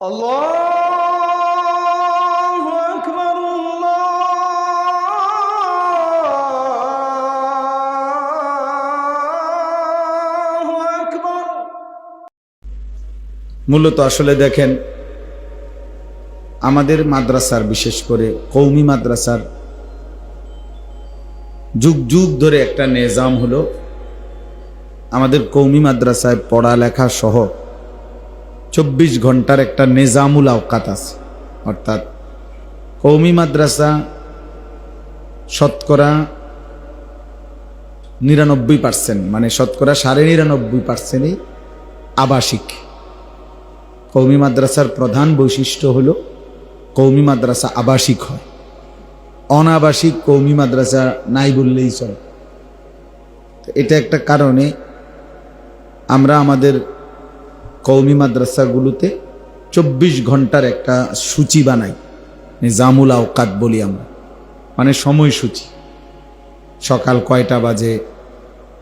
الله أكبر الله أكبر মূলত আসলে দেখেন আমাদের মাদ্রাসার বিশেষ করে কৌমি মাদ্রাসার যুগ যুগ ধরে একটা নিজাম হলো আমাদের কৌমি মাদ্রাসায় পড়ালেখা সহ চব্বিশ ঘণ্টার একটা নিজামুল আওকাত আছে। অর্থাৎ কৌমি মাদ্রাসা, শতকরা নিরানব্বই পার্সেন্ট মানে শতকরা সাড়ে নিরানব্বই পার্সেন্টই আবাসিক। কৌমি মাদ্রাসার প্রধান বৈশিষ্ট্য হল কৌমি মাদ্রাসা আবাসিক হয়। অনাবাসিক কৌমি মাদ্রাসা নাই বললেই চলে। এটা একটা কারণে আমরা আমাদের কৌমি মাদ্রাসাগুলোতে চব্বিশ ঘণ্টার একটা সূচি বানাই। নিজামুল আওকাত বলি আমরা। মানে সময়সূচি। সকাল কয়টা বাজে,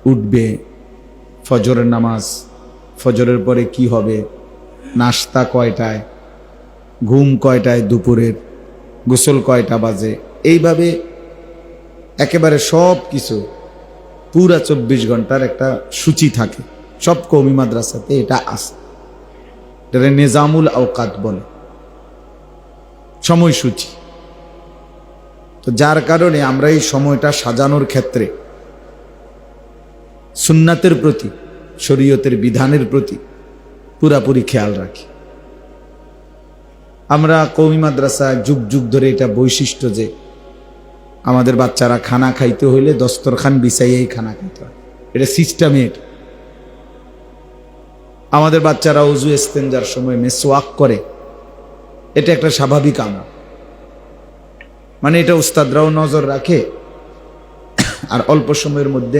উঠবে, ফজরের নামাজ, ফজরের পরে কি হবে, নাস্তা কয়টায়, ঘুম কয়টায় দুপুরের, গোসল কয়টা বাজে, এইভাবে একেবারে সব কিছু পুরা চব্বিশ ঘণ্টার একটা সূচি থাকে। সব কৌমি মাদ্রাসাতে এটা আছে। এটা নিজামুল আওকাত বলে। সময়সূচি। তো যার কারণে আমরা এই সময়টা সাজানোর ক্ষেত্রে সুন্নাতের প্রতি, শরীয়তের বিধানের প্রতি পুরাপুরি খেয়াল রাখি। আমরা কৌমি মাদ্রাসা যুগ যুগ ধরে এটা বৈশিষ্ট্য যে আমাদের বাচ্চারা খানা খাইতে হইলে দস্তরখান বিছাইয়েই খানা খাইতে হয়। এটা সিস্টেমে এটা আমাদের বাচ্চারা উজু এস্তেঞ্জার সময় মেসোয়াক করে, এটা একটা স্বাভাবিক আমল। মানে এটা উস্তাদরাও নজর রাখে, আর অল্প সময়ের মধ্যে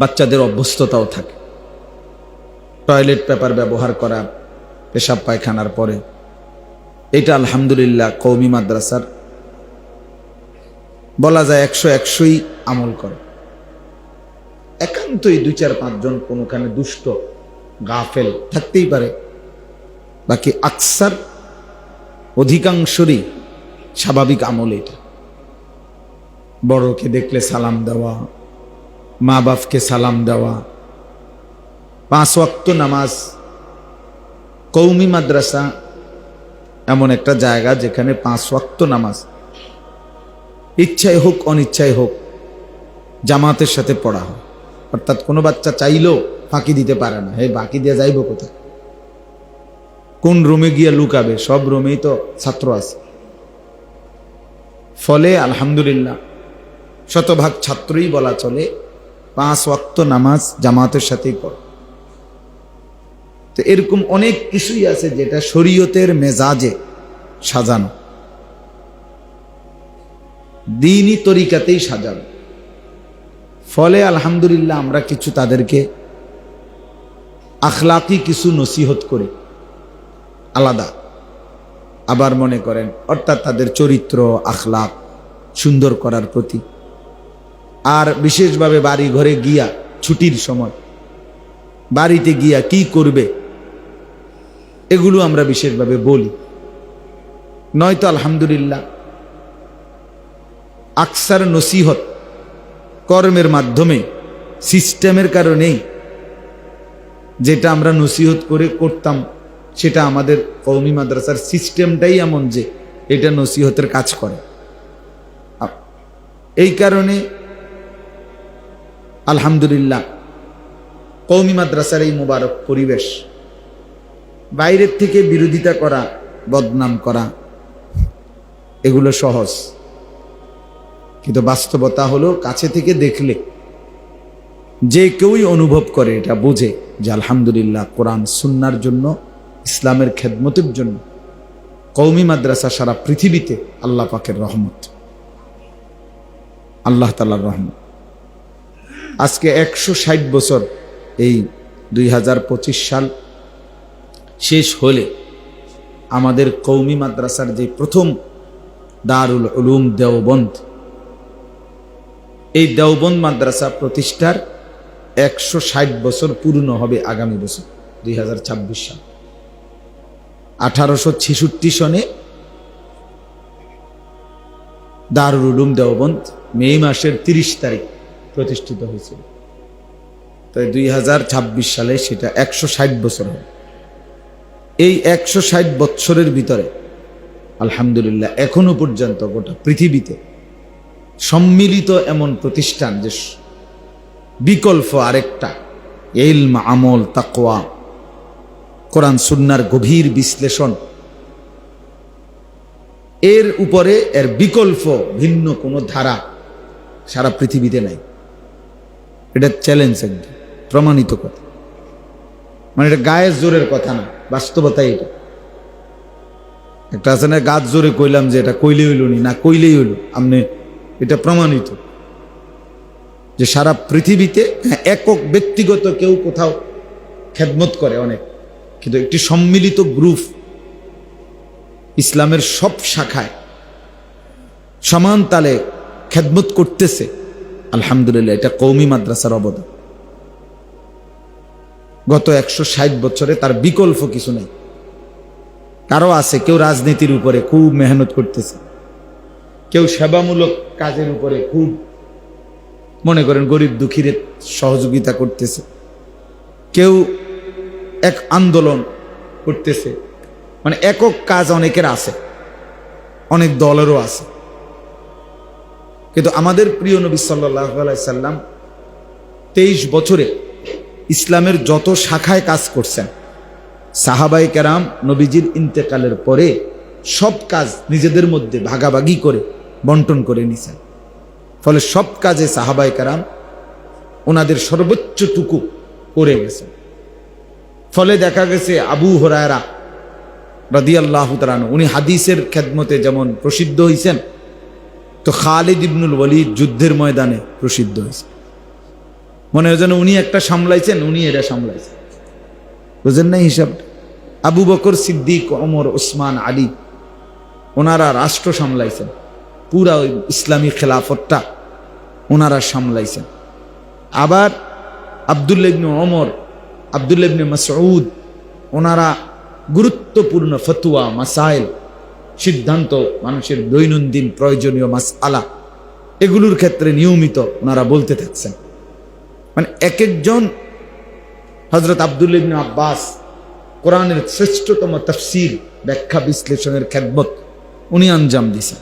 বাচ্চাদের অভ্যস্ততাও থাকে। টয়লেট পেপার ব্যবহার করা, পেশাব পায়খানার পরে, এটা আলহামদুলিল্লাহ কৌমি মাদ্রাসার, বলা যায় একশো একশোই আমল করে। একান্তই দুই চার পাঁচজন কোনোখানে দুষ্ট গাফেল। থাকতেই পারে। বাকি আকসার অধিকাংশরই স্বাভাবিক আমল এটা। বড়কে দেখলে সালাম দেওয়া মা বাপকে সালাম দেওয়া, পাঁচ ওয়াক্ত নামাজ, কৌমি মাদ্রাসা এমন একটা জায়গা যেখানে পাঁচ ওয়াক্ত নামাজ। ইচ্ছায় হোক অনিচ্ছায় হোক, জামাতের সাথে পড়া হয়। অর্থাৎ কোনো বাচ্চা চাইলেও ফাঁকি দিতে পারে না। হে বাকি দিয়ে যাইব কোথায়? কোন রুমে গিয়ে লুকাবে? সব রুমেই তো ছাত্র আছে। ফলে আলহামদুলিল্লাহ, শতভাগ ছাত্রই বলা চলে, পাঁচ ওয়াক্ত নামাজ জামাতের সাথেই পড়ে। তো এরকম অনেক কিছুই আছে যেটা শরীয়তের মেজাজে সাজানো। দিনই তরিকাতেই সাজানো। ফলে আলহামদুলিল্লাহ আমরা কিছু তাদেরকে আখলাকি কিছু নসিহত করে। আলাদা। আবার মনে করেন, অর্থাৎ তাদের চরিত্র, আখলাক সুন্দর করার প্রতি। আর বিশেষভাবে বাড়ি ঘরে গিয়া ছুটির সময়, বাড়িতে গিয়া কি করবে, এগুলো আমরা বিশেষভাবে বলি। নয়তো আলহামদুলিল্লাহ, আকসার নসিহত কর্মের মাধ্যমে, সিস্টেমের কারণেই যেটা আমরা নসিহত করে করতাম, সেটা আমাদের কৌমি মাদ্রাসার সিস্টেমটাই এমন যে এটা নসিহতের কাজ করে। এই কারণে আলহামদুলিল্লাহ কৌমি মাদ্রাসার এই মোবারক পরিবেশ, বাইরের থেকে বিরোধিতা করা, বদনাম করা, এগুলো সহজ। কিন্তু বাস্তবতা হলো কাছে থেকে দেখলে যে কেউই অনুভব করে এটা বোঝে যে আলহামদুলিল্লাহ কোরআন সুন্নার জন্য, ইসলামের খেদমতের জন্য কৌমি মাদ্রাসা সারা পৃথিবীতে আল্লাহ পাকের রহমত। আল্লাহ তালার রহমত। আজকে একশো ষাট বছর এই দুই হাজার পঁচিশ সাল শেষ হলে আমাদের কৌমি মাদ্রাসার যে প্রথম দারুল উলুম দেওবন্দ, এই দেওবন্দ মাদ্রাসা প্রতিষ্ঠার একশো ষাট বছর পূর্ণ হবে আগামী বছর, দুই হাজার ছাব্বিশ সাল। আঠারোশো ছেষট্টি সনে দারুল উলুম মে মাসের তিরিশ তারিখ প্রতিষ্ঠিত হয়েছিল। তাই দুই হাজার ছাব্বিশ সালে সেটা একশো ষাট বছর হবে। এই একশো ষাট বৎসরের ভিতরে, আলহামদুলিল্লাহ, এখনও পর্যন্ত গোটা পৃথিবীতে সম্মিলিত এমন প্রতিষ্ঠান যে বিকল্প আরেকটা এলম আমল তাকোয়া কোরআন, সুন্নার গভীর বিশ্লেষণ। এর উপরে এর বিকল্প ভিন্ন কোনো ধারা সারা পৃথিবীতে নাই। এটা চ্যালেঞ্জ একদম, প্রমাণিত কথা। মানে এটা গায়ের জোরের কথা না বাস্তবতা এটা। একটা আছে না, গাছ জোরে কইলাম যে এটা কইলে হইল না কইলেই হইল আপনি এটা প্রমাণিত। যে সারা পৃথিবীতে একক ব্যক্তিগত কেউ কোথাও খেদমত করে অনেক। কিন্তু একটি সম্মিলিত গ্রুপ ইসলামের সব শাখায় সমান তালে খেদমত করতেছে। আলহামদুলিল্লাহ, এটা কৌমি মাদ্রাসার অবদান। গত একশো ষাট বছরে তার বিকল্প কিছু নেই। কারও আছে, কেউ রাজনীতির উপরে খুব মেহনত করতেছে। কেউ সেবামূলক কাজের উপরে খুব মনে করেন গরিব দুঃখীর সহযোগিতা করতেছে। কেউ এক আন্দোলন করতেছে। মানে একক কাজ অনেকের আছে। অনেক দলেরও আছে। কিন্তু আমাদের প্রিয় নবী সাল্লাহ সাল্লাম তেইশ বছরে ইসলামের যত শাখায় কাজ করছেন সাহাবাই কেরাম, নবীজির ইন্তেকালের পরে সব কাজ নিজেদের মধ্যে ভাগাভাগি করে বন্টন করে নিছেন। ফলে সব কাজে সাহাবাই কারাম ওনাদের সর্বোচ্চটুকু করে গেছেন ফলে দেখা গেছে আবু হরায়রা রাদিয়াল্লাহ তালান উনি হাদিসের খেদমতে যেমন প্রসিদ্ধ হয়েছেন তো খালিদ ইবনুল ওয়ালিদ যুদ্ধের ময়দানে প্রসিদ্ধ হয়েছে মনে হয় যেন উনি একটা সামলাইছেন, উনি এটা সামলাইছেন। বুঝেন না হিসাব? আবু বকর সিদ্দিক অমর ওসমান, আলী, ওনারা রাষ্ট্র সামলাইছেন। পুরা ওই ইসলামী খেলাফতটা ওনারা সামলাইছেন। আবার আবদুল্লাবনে ওমর আবদুল্লাবনে মাসউদ, ওনারা গুরুত্বপূর্ণ ফতুয়া, মাসাইল, সিদ্ধান্ত, মানুষের দৈনন্দিন প্রয়োজনীয় মাস আলা এগুলোর ক্ষেত্রে নিয়মিত ওনারা বলতে থাকছেন। মানে এক একজন হজরত আবদুল আব্বাস কোরআনের শ্রেষ্ঠতম তফসির ব্যাখ্যা বিশ্লেষণের খ্যাতমত উনি আঞ্জাম দিছেন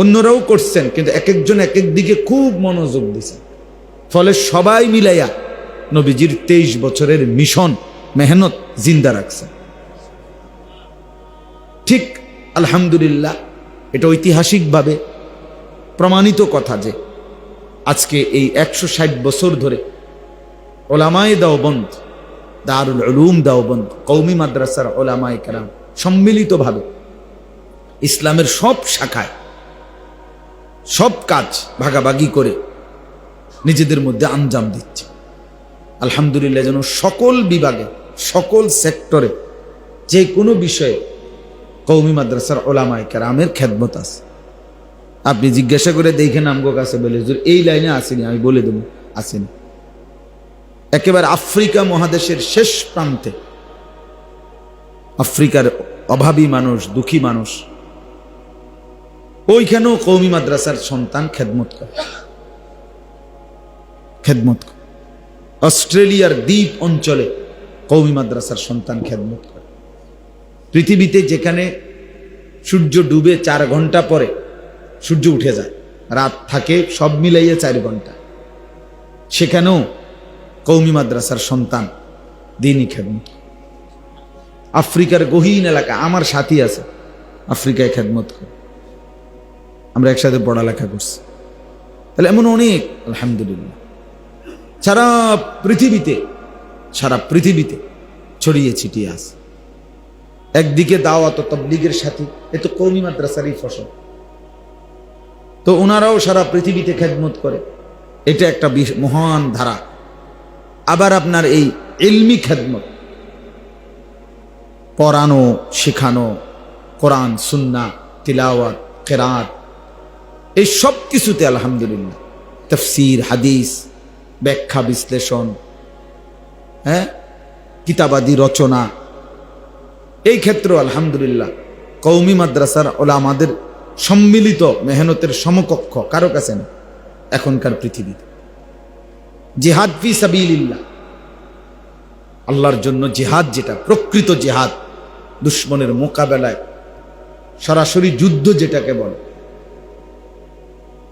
অন্যরাও করছেন, কিন্তু এক একজন এক এক দিকে খুব মনোযোগ দিছেন ফলে সবাই মিলাইয়া নবীজির তেইশ বছরের মিশন, মেহনত জিন্দা রাখছেন। ঠিক, আলহামদুলিল্লাহ, এটা ঐতিহাসিকভাবে প্রমাণিত কথা যে আজকে এই একশো ষাট বছর ধরে ওলামায় দাওবন্দ, দারুল উলুম দাওবন্দ কৌমি মাদ্রাসার ওলামায় কেরাম সম্মিলিতভাবে ইসলামের সব শাখায় সব কাজ ভাগাভাগি করে নিজেদের মধ্যে আঞ্জাম দিচ্ছে। আলহামদুলিল্লাহ যেন সকল বিভাগে, সকল সেক্টরে যে কোনো বিষয়ে কৌমি মাদ্রাসার ওলামায় কেরামের খেদমত আছে। আপনি জিজ্ঞাসা করে দেখেন আমগো কাছে বলে এই লাইনে আসেনি, আমি বলে দেবো। আসেনি। একেবারে আফ্রিকা মহাদেশের শেষ প্রান্তে আফ্রিকার অভাবী মানুষ, দুঃখী মানুষ ওইখানেও কৌমি মাদ্রাসার সন্তান খেদমত করে। খেদমত অস্ট্রেলিয়ার দ্বীপ অঞ্চলে কৌমি মাদ্রাসার সন্তান খেদমত করে। পৃথিবীতে যেখানে সূর্য ডুবে চার ঘণ্টা পরে সূর্য উঠে যায়, রাত থাকে সব মিলাইয়ে চার ঘণ্টা। সেখানেও কৌমি মাদ্রাসার সন্তান দিনই খেদমত আফ্রিকার গহীন এলাকা, আমার সাথী আছে, আফ্রিকায় খেদমত করে। আমরা একসাথে পড়ালেখা করছি। তাহলে এমন অনেক, আলহামদুলিল্লাহ। সারা পৃথিবীতে সারা পৃথিবীতে ছড়িয়ে ছিটিয়ে আছে। একদিকে দাওয়াত তবলিগের সাথী এ তো কৌমি মাদ্রাসারই ফসল। তো ওনারাও সারা পৃথিবীতে খেদমত করে। এটা একটা মহান ধারা। আবার আপনার এই এলমি খেদমত। পড়ানো, শেখানো, কোরআন সুন্না তিলাওয়াত, কেরাত এই সব কিছুতে আলহামদুলিল্লাহ। তফসির, হাদিস, ব্যাখ্যা, বিশ্লেষণ হ্যাঁ? কিতাবাদি রচনা। এই ক্ষেত্রেও আলহামদুলিল্লাহ কৌমি মাদ্রাসার ওলা আমাদের সম্মিলিত মেহনতের সমকক্ষ কারও কাছে না, এখনকার পৃথিবীতে। জিহাদ ফি সাবিলিল্লাহ। আল্লাহর জন্য জিহাদ যেটা, প্রকৃত জিহাদ, দুশ্মনের মোকাবেলায়, সরাসরি যুদ্ধ যেটাকে বলে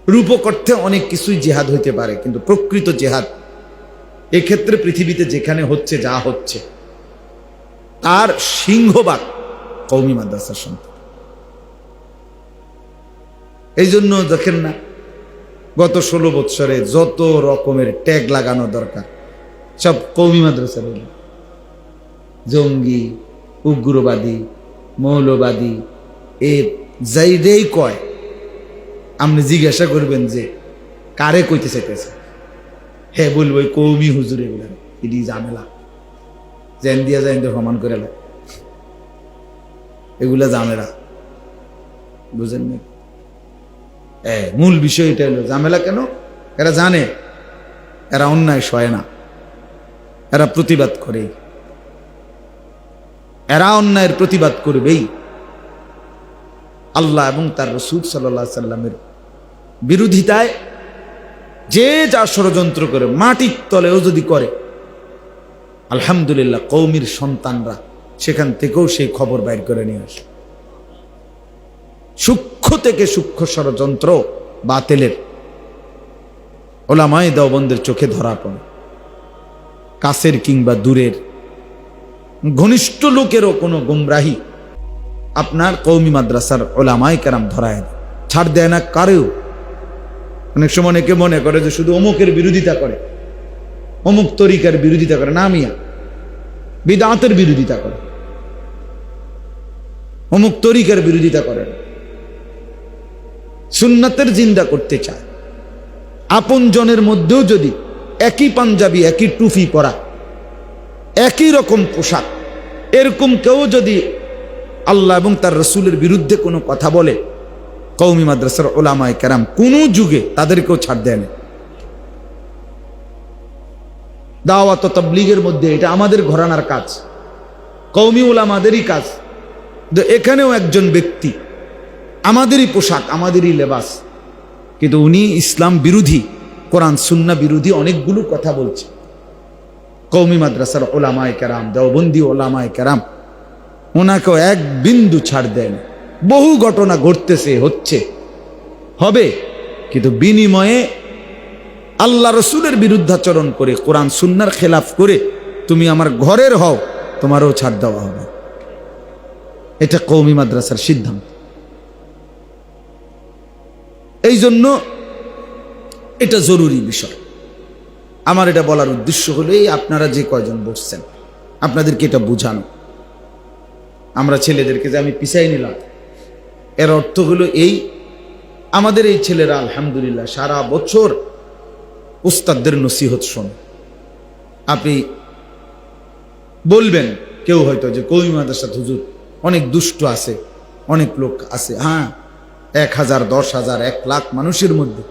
রূপকর্থে অনেক কিছুই জেহাদ হইতে পারে, কিন্তু প্রকৃত জেহাদ এক্ষেত্রে পৃথিবীতে যেখানে হচ্ছে, যা হচ্ছে, তার সিংহবাদ কৌমি মাদ্রাসার সন্তান এই জন্য দেখেন না, গত ষোলো বৎসরে যত রকমের ট্যাগ লাগানো দরকার, সব কৌমি মাদ্রাসার হইল। জঙ্গি, উগ্রবাদী, মৌলবাদী, এ যাইরেই কয় আপনি জিজ্ঞাসা করবেন যে, কারে কইতে চাইতেছে? হ্যাঁ বলব কৌমি হুজুর এগুলা, ইডি ঝামেলা। জেন দিয়া জেন সমান করে এগুলা জামেলা বুঝেন না এ, মূল বিষয় এটা হলো, ঝামেলা কেন? এরা জানে, এরা অন্যায় সয় না। এরা প্রতিবাদ করে এরা অন্যায়ের প্রতিবাদ করবেই। আল্লাহ এবং তার রসুল সাল্লাহ সাল্লামের বিরোধিতায় যে যা ষড়যন্ত্র করে, মাটির তলেও যদি করে, আলহামদুলিল্লাহ কৌমির সন্তানরা সেখান থেকেও সেই খবর বাইর করে নিয়ে আসে। সূক্ষ্ম থেকে সূক্ষ্ম ষড়যন্ত্র বাতেলের ওলামায় দেওবন্দের চোখে ধরা পড়ে। কাছের কিংবা দূরের ঘনিষ্ঠ লোকেরও কোনো গুমরাহি আপনার কৌমি মাদ্রাসার ওলামাই কেরাম ধরায় দেয়। ছাড় দেয় না কারেও। অনেক সময় অনেকে মনে করে যে শুধু অমুকের বিরোধিতা করে, অমুক তরিকার বিরোধিতা করে। না মিয়া, বিদাতের বিরোধিতা করে। অমুক তরিকার বিরোধিতা করে। সুন্নাতের জিন্দা করতে চায়। আপন জনের মধ্যেও যদি একই পাঞ্জাবি, একই টুপি পরা, একই রকম পোশাক, এরকম কেউ যদি আল্লাহ এবং তার রসুলের বিরুদ্ধে কোনো কথা বলে কৌমি মাদ্রাসার ওলামায় কেরাম কোনো যুগে তাদেরকেও ছাড় দেয় না দাওয়াত তবলিগের মধ্যে এটা আমাদের ঘরানার কাজ। কৌমি ওলামাদেরই কাজ। এখানেও একজন ব্যক্তি, আমাদেরই পোশাক, আমাদেরই লেবাস, কিন্তু উনি ইসলাম বিরোধী, কোরআন সুন্না বিরোধী অনেকগুলো কথা বলছে। কৌমি মাদ্রাসার ওলামায় কেরাম, দেওবন্দি ওলামায় কেরাম, ওনাকেও এক বিন্দু ছাড় দেন বহু ঘটনা ঘটতেছে, হচ্ছে। হবে, কিন্তু বিনিময়ে আল্লাহ রসুলের বিরুদ্ধাচরণ করে, কোরআন সুন্নার খেলাফ করে তুমি আমার ঘরের হও, তোমারও ছাড় দেওয়া হবে। এটা কৌমি মাদ্রাসার সিদ্ধান্ত। এই জন্য এটা জরুরি বিষয়। আমার এটা বলার উদ্দেশ্য হলো, এই আপনারা যে কয়জন বসছেন, আপনাদেরকে এটা বোঝানো। আমরা ছেলেদেরকে যে আমি পিছাই নিলাম এর অর্থ হলো এই, আমাদের এই ছেলেরা, আলহামদুলিল্লাহ, সারা বছর উস্তাদদের নসিহত শোন। আপনি বলবেন, কেউ হয়তো যে কৌমি মাদ্রাসা হুজুর, অনেক দুষ্ট আছে, অনেক লোক আছে হ্যাঁ এক হাজার, দশ হাজার, এক লাখ মানুষের মধ্যে,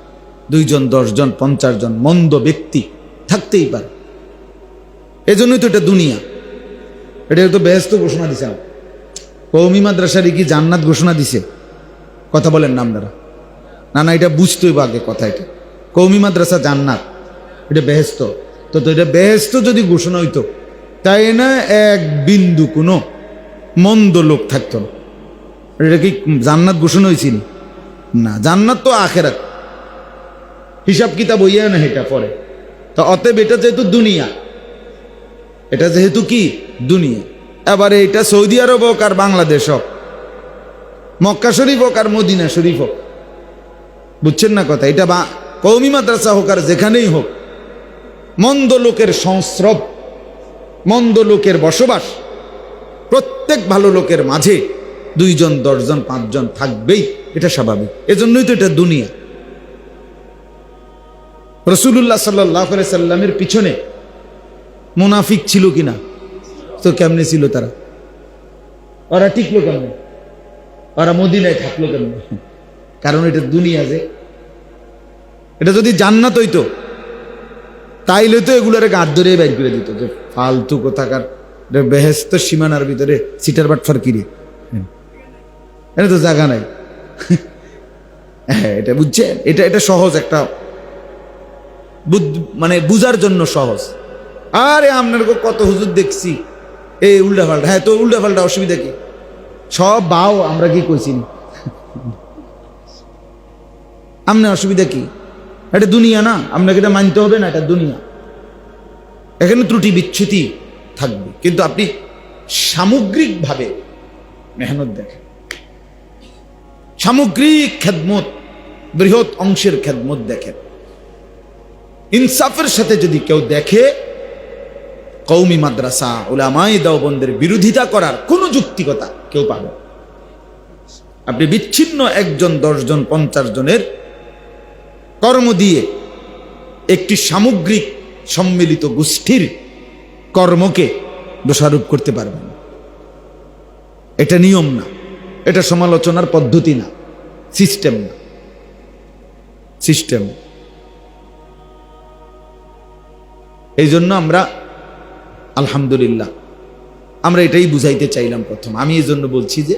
দুইজন, দশজন, পঞ্চাশ জন মন্দ ব্যক্তি থাকতেই পারে। এজন্যই তো এটা দুনিয়া। এটা তো ব্যস্ত ঘোষণা দিছে কৌমি মাদ্রাসারই কি জান্নাত ঘোষণা দিছে? কথা বলেন না আপনারা। না না, এটা বুঝতেই আগে কথা এটা। কৌমি মাদ্রাসা জান্নাত, এটা বেহেস্ত। তো তো এটা বেহেস্ত যদি ঘোষণা হইতো, তাই না এক বিন্দু কোনো মন্দ লোক থাকতো না। এটা কি জান্নাত ঘোষণা হয়েছিল না, জান্নাত তো আখেরাত। হিসাব কিতাব হইয়া না এটা পরে। তো অতএব এটা যেহেতু দুনিয়া, এটা যেহেতু কি? দুনিয়া। এবারে এটা সৌদি আরব হোক আর বাংলাদেশ হোক মক্কা শরীফ হোক আর মদিনা শরীফ হোক। বুঝছেন না কথা? এটা বা কৌমি মাদ্রাসা হোক আর যেখানেই হোক, মন্দ লোকের সংস্রব, মন্দ লোকের বসবাস, প্রত্যেক ভালো লোকের মাঝে দুইজন, দশজন, পাঁচজন থাকবেই, এটা স্বাভাবিক। এজন্যই তো এটা দুনিয়া। রসুল্লাহ সাল্লাহ সাল্লামের পিছনে মুনাফিক ছিল কিনা? তো কেমনে ছিল তারা? ওরা টিকলো কেমনে? ওরা মদিনায় থাকল কেমনে? কারণ এটা দুনিয়া যে। এটা যদি জান্নাত হইতো, তাইলে তো এগুলোর গাছ ধরে বাইর করে দিত যে ফালতু কোথাকার বেহেস্ত সীমানার ভিতরে সিটার বাটফার কিরে। এটা তো জায়গা নাই। হ্যাঁ এটা বুঝছেন? এটা এটা সহজ একটা মানে বুঝার জন্য সহজ। আরে আপনার কত হুজুর দেখছি। এই উল্টা পাল্টা হ্যাঁ তো উল্টা পাল্টা অসুবিধা কি? সব বাও, আমরা কি কইছি? আপনার অসুবিধা কি? এটা দুনিয়া না আপনাকে এটা মানতে হবে না, এটা দুনিয়া। এখানে ত্রুটি বিচ্ছুতি থাকবে, কিন্তু আপনি সামগ্রিকভাবে মেহনত দেখেন। সামগ্রিক খেদমত, বৃহৎ অংশের খেদমত দেখেন। ইনসাফের সাথে যদি কেউ দেখে কৌমি মাদ্রাসা ওলামাই দেওবন্দের বিরোধিতা করার কোনো যুক্তিকতা কেউ পাবে আপনি বিচ্ছিন্ন একজন, দশজন, পঞ্চাশ জনের কর্ম দিয়ে একটি সামগ্রিক সম্মিলিত গোষ্ঠীর কর্মকে দোষারোপ করতে পারবেন এটা নিয়ম না। এটা সমালোচনার পদ্ধতি না। সিস্টেম না। সিস্টেম। এই জন্য আমরা আলহামদুলিল্লাহ আমরা এটাই বুঝাইতে চাইলাম প্রথম। আমি এই জন্য বলছি যে